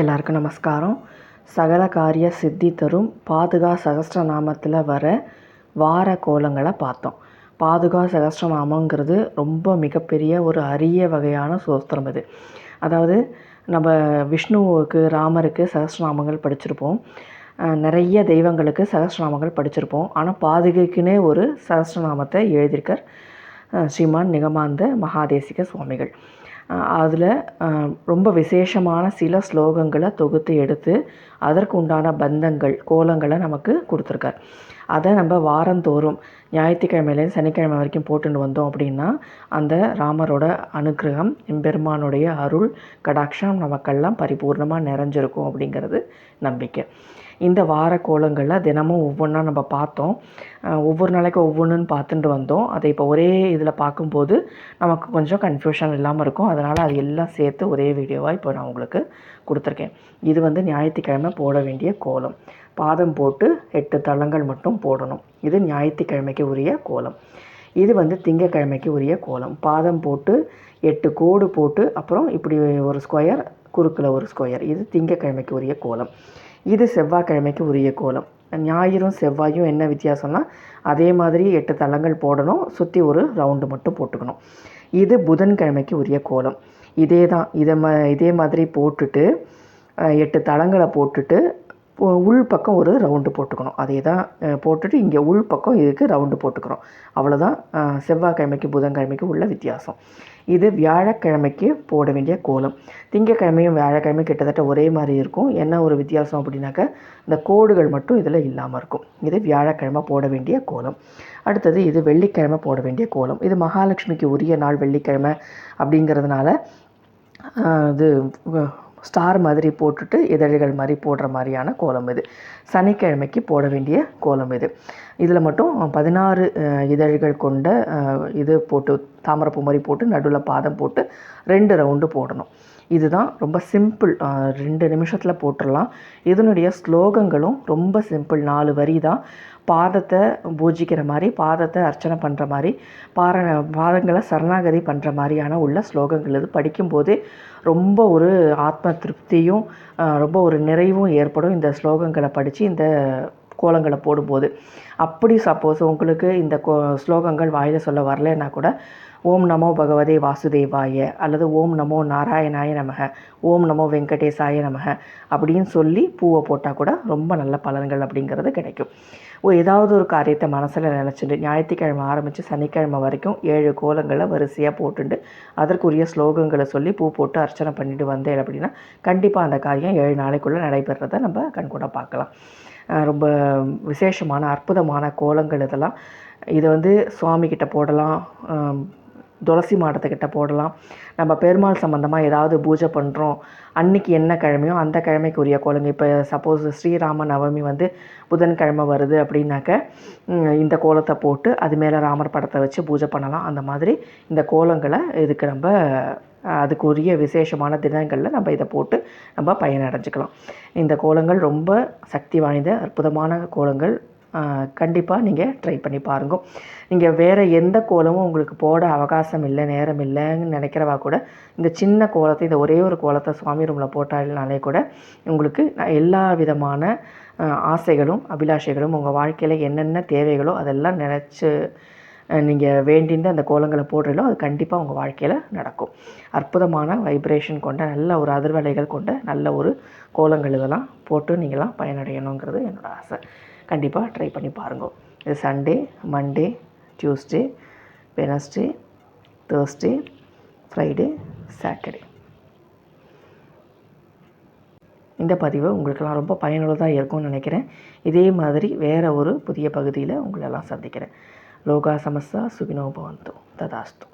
எல்லாருக்கும் நமஸ்காரம். சகல காரிய சித்தி தரும் பாதுகா சகஸ்ரநாமத்தில் வர வார கோலங்களை பார்த்தோம். பாதுகா சகஸ்ரநாமங்கிறது ரொம்ப மிகப்பெரிய ஒரு அரிய வகையான சோஸ்திரம் இது. அதாவது நம்ம விஷ்ணுவுக்கு ராமருக்கு சகஸ்ரநாமங்கள் படிச்சிருப்போம். நிறைய தெய்வங்களுக்கு சகஸ்ரநாமங்கள் படிச்சிருப்போம். ஆனால் பாதுகைக்குன்னே ஒரு சகஸ்ரநாமத்தை எழுதியிருக்கார் ஸ்ரீமான் நிகமாந்த மகாதேசிக சுவாமிகள். அதில் ரொம்ப விசேஷமான சில ஸ்லோகங்களை தொகுத்து எடுத்து அதற்கு உண்டான பந்தங்கள் கோலங்களை நமக்கு கொடுத்துருக்கார். அதை நம்ம வாரந்தோறும் ஞாயிற்றுக்கிழமையிலேருந்து சனிக்கிழமை வரைக்கும் போட்டுன்னு வந்தோம் அப்படின்னா அந்த ராமரோட அனுக்கிரகம் எம்பெருமானுடைய அருள் கடாட்சம் நமக்கெல்லாம் பரிபூர்ணமாக நிறைஞ்சிருக்கும் அப்படிங்கிறது நம்பிக்கை. இந்த வார கோலங்களில் தினமும் ஒவ்வொன்றா நம்ம பார்த்தோம். ஒவ்வொரு நாளைக்கு ஒவ்வொன்றுன்னு பார்த்துட்டு வந்தோம். அதை இப்போ ஒரே இதில் பார்க்கும்போது நமக்கு கொஞ்சம் கன்ஃபியூஷன் இல்லாமல் இருக்கும். அதனால் அது எல்லாம் சேர்த்து ஒரே வீடியோவாக இப்போ நான் உங்களுக்கு கொடுத்துருக்கேன். இது வந்து ஞாயிற்றுக்கிழமை போட வேண்டிய கோலம். பாதம் போட்டு எட்டு தளங்கள் மட்டும் போடணும். இது ஞாயிற்றுக்கிழமைக்கு உரிய கோலம். இது வந்து திங்கக்கிழமைக்கு உரிய கோலம். பாதம் போட்டு எட்டு கோடு போட்டு அப்புறம் இப்படி ஒரு ஸ்கொயர் குறுக்கில் ஒரு ஸ்கொயர் இது திங்கக்கிழமைக்கு உரிய கோலம். இது செவ்வாய்க்கிழமைக்கு உரிய கோலம். ஞாயிறும் செவ்வாயும் என்ன வித்தியாசம்னா அதே மாதிரி எட்டு தளங்கள் போடணும் சுற்றி ஒரு ரவுண்டு மட்டும் போட்டுக்கணும். இது புதன்கிழமைக்கு உரிய கோலம். இதே தான் இதை ம இதே மாதிரி போட்டுட்டு எட்டு தளங்களை போட்டுட்டு உள் பக்கம் ஒரு ரவுண்டு போட்டுக்கணும். அதே தான் போட்டுட்டு இங்கே உள் பக்கம் இதுக்கு ரவுண்டு போட்டுக்கிறோம். அவ்வளோதான் செவ்வாய்க்கிழமைக்கு புதன்கிழமைக்கு உள்ள வித்தியாசம். இது வியாழக்கிழமைக்கு போட வேண்டிய கோலம். திங்கக்கிழமையும் வியாழக்கிழமையும் கிட்டத்தட்ட ஒரே மாதிரி இருக்கும். என்ன ஒரு வித்தியாசம் அப்படின்னாக்க இந்த கோடுகள் மட்டும் இதில் இல்லாமல் இருக்கும். இது வியாழக்கிழமை போட வேண்டிய கோலம். அடுத்தது இது வெள்ளிக்கிழமை போட வேண்டிய கோலம். இது மகாலட்சுமிக்கு உரிய நாள் வெள்ளிக்கிழமை அப்படிங்கிறதுனால இது ஸ்டார் மாதிரி போட்டுட்டு இதழ்கள் மாதிரி போடுற மாதிரியான கோலம் இது. சனிக்கிழமைக்கு போட வேண்டிய கோலம் இது. இதில் மட்டும் பதினாறு இதழ்கள் கொண்ட இது போட்டு தாமரைப்பூ மாதிரி போட்டு நடுவில் பாதம் போட்டு ரெண்டு ரவுண்டு போடணும். இதுதான் ரொம்ப சிம்பிள் ரெண்டு நிமிஷத்தில் போட்டுடலாம் இதனுடைய ஸ்லோகங்களும் ரொம்ப சிம்பிள் நாலு வரி தான். பாதத்தை பூஜிக்கிற மாதிரி பாதத்தை அர்ச்சனை பண்ணுற மாதிரி பார பாதங்களை சரணாகதி பண்ணுற மாதிரியான உள்ள ஸ்லோகங்கள். இது படிக்கும்போதே ரொம்ப ஒரு ஆத்ம திருப்தியும் ரொம்ப ஒரு நிறைவும் ஏற்படும் இந்த ஸ்லோகங்களை படித்து இந்த கோலங்களை போடும்போது. அப்படி சப்போஸ் உங்களுக்கு இந்த கோ ஸ்லோகங்கள் வாயில் சொல்ல வரலைன்னா கூட ஓம் நமோ பகவதே வாசுதேவாய அல்லது ஓம் நமோ நாராயணாய நமக ஓம் நமோ வெங்கடேசாய நமக அப்படின்னு சொல்லி பூவை போட்டால் கூட ரொம்ப நல்ல பலன்கள் அப்படிங்கிறது கிடைக்கும். ஓ ஏதாவது ஒரு காரியத்தை மனசில் நினச்சிட்டு ஞாயிற்றுக்கிழமை ஆரம்பித்து சனிக்கிழமை வரைக்கும் ஏழு கோலங்களை வரிசையாக போட்டுண்டு அதற்குரிய ஸ்லோகங்களை சொல்லி பூ போட்டு அர்ச்சனை பண்ணிட்டு வந்தேன் அப்படின்னா கண்டிப்பாக அந்த காரியம் ஏழு நாளைக்குள்ளே நடைபெறதை நம்ம கண்கூட பார்க்கலாம். ரொம்ப விசேஷமான அற்புதமான கோலங்கள் இதெல்லாம். இதை வந்து சுவாமிக்கிட்ட போடலாம். துளசி மாடத்துக்கிட்ட போடலாம். நம்ம பெருமாள் சம்மந்தமாக ஏதாவது பூஜை பண்ணுறோம் அன்னைக்கு என்ன கிழமையோ அந்த கிழமைக்குரிய கோலங்க. இப்போ சப்போஸ் ஸ்ரீராம நவமி வந்து புதன்கிழமை வருது அப்படின்னாக்க இந்த கோலத்தை போட்டு அது மேலே ராமர் படத்தை வச்சு பூஜை பண்ணலாம். அந்த மாதிரி இந்த கோலங்களை இதுக்கு நம்ம அதுக்குரிய விசேஷமான தினங்களில் நம்ம இதை போட்டு நம்ம பயனடைஞ்சுக்கலாம். இந்த கோலங்கள் ரொம்ப சக்தி வாய்ந்த அற்புதமான கோலங்கள். கண்டிப்பாக நீங்கள் ட்ரை பண்ணி பாருங்க. நீங்கள் வேறு எந்த கோலமும் உங்களுக்கு போட அவகாசம் இல்லை நேரம் இல்லைன்னு நினைக்கிறவா கூட இந்த சின்ன கோலத்தை இந்த ஒரே ஒரு கோலத்தை சுவாமி ரூமில் போட்டாலே கூட உங்களுக்கு எல்லா விதமான ஆசைகளும் அபிலாஷைகளும் உங்கள் வாழ்க்கையில் என்னென்ன தேவைகளோ அதெல்லாம் நினச்சி நீங்கள் வேண்டின்னு அந்த கோலங்களை போடுறீங்களோ அது கண்டிப்பாக உங்கள் வாழ்க்கையில் நடக்கும். அற்புதமான வைப்ரேஷன் கொண்ட நல்ல ஒரு அதிர்வலைகள் கொண்ட நல்ல ஒரு கோலங்கள் இதெல்லாம் போட்டு நீங்களாம் பயனடையணுங்கிறது என்னோடய ஆசை. கண்டிப்பாக ட்ரை பண்ணி பாருங்க. இது Sunday Monday Tuesday Wednesday Thursday Friday Saturday இந்த பதிவு உங்களுக்கெல்லாம் ரொம்ப பயனுள்ளதாக இருக்கும்னு நினைக்கிறேன். இதே மாதிரி வேறு ஒரு புதிய பகுதியில் உங்களெல்லாம் சந்திக்கிறேன். லோகா சமஸ்தா சுகினோ பவந்தோ ததாஸ்தோ.